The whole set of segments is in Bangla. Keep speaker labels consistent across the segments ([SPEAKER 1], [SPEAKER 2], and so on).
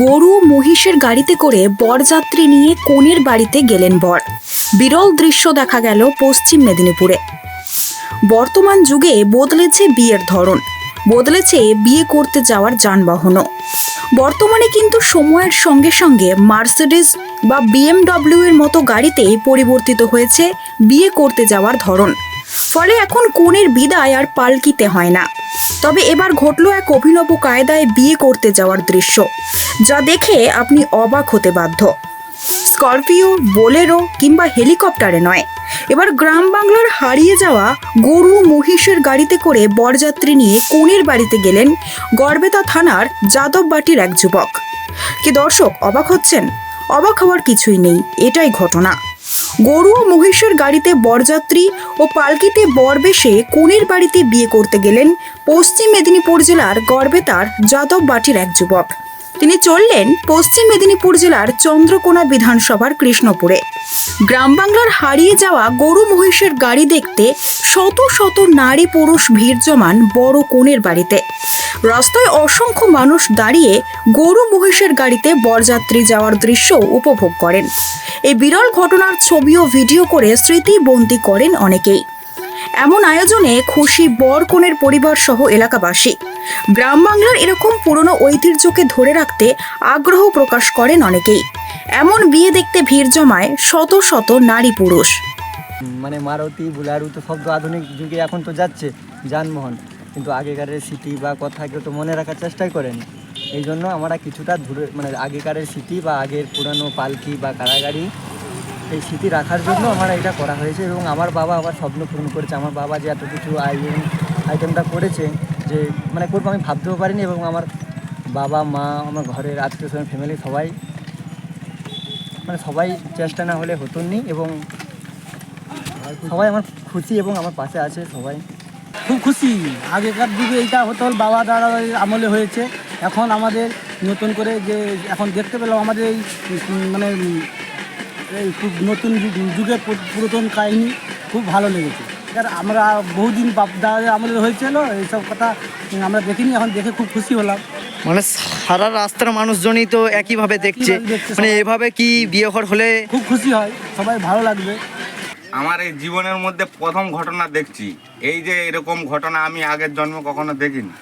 [SPEAKER 1] গরু মহিষের গাড়িতে করে বরযাত্রী নিয়ে কনের বাড়িতে গেলেন বর। বিরল দৃশ্য দেখা গেল পশ্চিম মেদিনীপুরে। বর্তমান যুগে বদলেছে বিয়ের ধরন, বদলেছে বিয়ে করতে যাওয়ার যানবাহনও। বর্তমানে কিন্তু সময়ের সঙ্গে সঙ্গে মার্সিডিজ বা বিএমডব্লিউ এর মতো গাড়িতে পরিবর্তিত হয়েছে বিয়ে করতে যাওয়ার ধরন। ফলে এখন কনের বিদায় আর পালকিতে হয় না। তবে এবার ঘটল এক অভিনব কায়দায় বিয়ে করতে যাওয়ার দৃশ্য, যা দেখে আপনি অবাক হতে বাধ্য। স্করপিও, বোলেরো কিংবা হেলিকপ্টারে নয়, এবার গ্রাম বাংলার হারিয়ে যাওয়া গরু মহিষের গাড়িতে করে বরযাত্রী নিয়ে কনের বাড়িতে গেলেন গড়বেতা থানার যাদব যাদববাটির এক যুবক। কি দর্শক অবাক হচ্ছেন? অবাক হওয়ার কিছুই নেই, এটাই ঘটনা। গরু ও মহিষের গাড়িতে বরযাত্রী ও পালকিতে বর বেশে কনের বাড়িতে বিয়ে করতে গেলেন পশ্চিম মেদিনীপুর জেলার গর্বেতার যাদব বাটির এক যুবক। তিনি চললেন পশ্চিম মেদিনীপুর জেলার চন্দ্রকোনা বিধানসভার কৃষ্ণপুরে। গ্রাম বাংলার হারিয়ে যাওয়া গরু মহিষের গাড়ি দেখতে শত শত নারী পুরুষ ভিড় জমান বড় কোণের বাড়িতে। রাস্তায় অসংখ্য মানুষ দাঁড়িয়ে গরু মহিষের গাড়িতে বরযাত্রী যাওয়ার দৃশ্য উপভোগ করেন। এই বিরল ঘটনার ছবি ও ভিডিও করে স্মৃতি বন্দি করেন অনেকেই। এমন আয়োজনে খুশি বর কনের পরিবার সহ এলাকাবাসী। গ্রাম বাংলার এরকম পুরনো ঐতিহ্যকে ধরে রাখতে আগ্রহ প্রকাশ করেন অনেকেই। এমন বিয়ে দেখতে ভিড় জমায় শত শত নারী পুরুষ।
[SPEAKER 2] মানে মারুতি, বুলারু তো সব আধুনিক যুগে এখন তো যাচ্ছে, যানবাহন। কিন্তু আগেকারের স্মৃতি বা কথা কেউ তো মনে রাখার চেষ্টাই করেনি। এই জন্য আমরা কিছুটা দূরে মানে আগেকারের স্মৃতি বা আগের পুরানো পালকি বা কারাগাড়ি এই স্মৃতি রাখার জন্য আমার এটা করা হয়েছে এবং আমার বাবা আবার স্বপ্ন পূরণ করেছে। আমার বাবা যে এত কিছু আইটেম, আইটেমটা করেছে যে মানে করব আমি ভাবতেও পারিনি এবং আমার বাবা, মা, আমার ঘরের আত্মীয় স্বজন ফ্যামিলি সবাই মানে সবাই চেষ্টা না হলে হতো নি এবং সবাই আমার খুশি এবং আমার পাশে আছে সবাই।
[SPEAKER 3] খুব খুশি। আগেকার যুগে এইটা হতো, বাবা, দাদা আমলে হয়েছে। এখন আমাদের নতুন করে যে, এখন দেখতে পেলাম আমাদের এই মানে এই খুব নতুন যুগ- যুগের পুরাতন কাহিনী খুব ভালো লেগেছে। আর আমরা বহুদিন বাপ দাদা আমলে হয়েছিল, এইসব কথা আমরা দেখিনি, এখন দেখে খুব খুশি হলাম।
[SPEAKER 4] মানে সারা রাস্তার মানুষজনই তো একইভাবে দেখছে। মানে এভাবে কি বিয়ে ঘর হলে
[SPEAKER 3] খুব খুশি হয় সবাই ভালো লাগবে।
[SPEAKER 5] আমার এই জীবনের মধ্যে প্রথম ঘটনা দেখছি। এই যে এরকম ঘটনা আমি আগের জন্মে কখনো দেখিনি।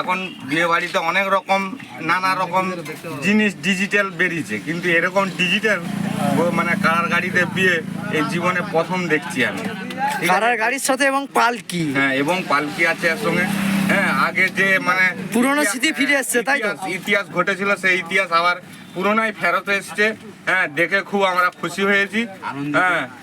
[SPEAKER 5] এখন বিয়ে বাড়িতে অনেক রকম নানা রকম জিনিস ডিজিটাল বেরিয়েছে। কিন্তু এরকম ডিজিটাল মানে কারার গাড়িতে বিয়ে এই জীবনে প্রথম দেখছি আমি।
[SPEAKER 4] কারার গাড়ির সাথে এবং পালকি।
[SPEAKER 5] হ্যাঁ এবং পালকি আছে এর সঙ্গে হ্যাঁ আগে যে মানে
[SPEAKER 4] পুরনো স্মৃতি ফিরে এসছে, তাই তো?
[SPEAKER 5] ইতিহাস- ইতিহাস ঘটেছিল সেই ইতিহাস আবার পুরোনাই ফেরত এসছে। হ্যাঁ দেখে খুব আমরা খুশি হয়েছি। হ্যাঁ।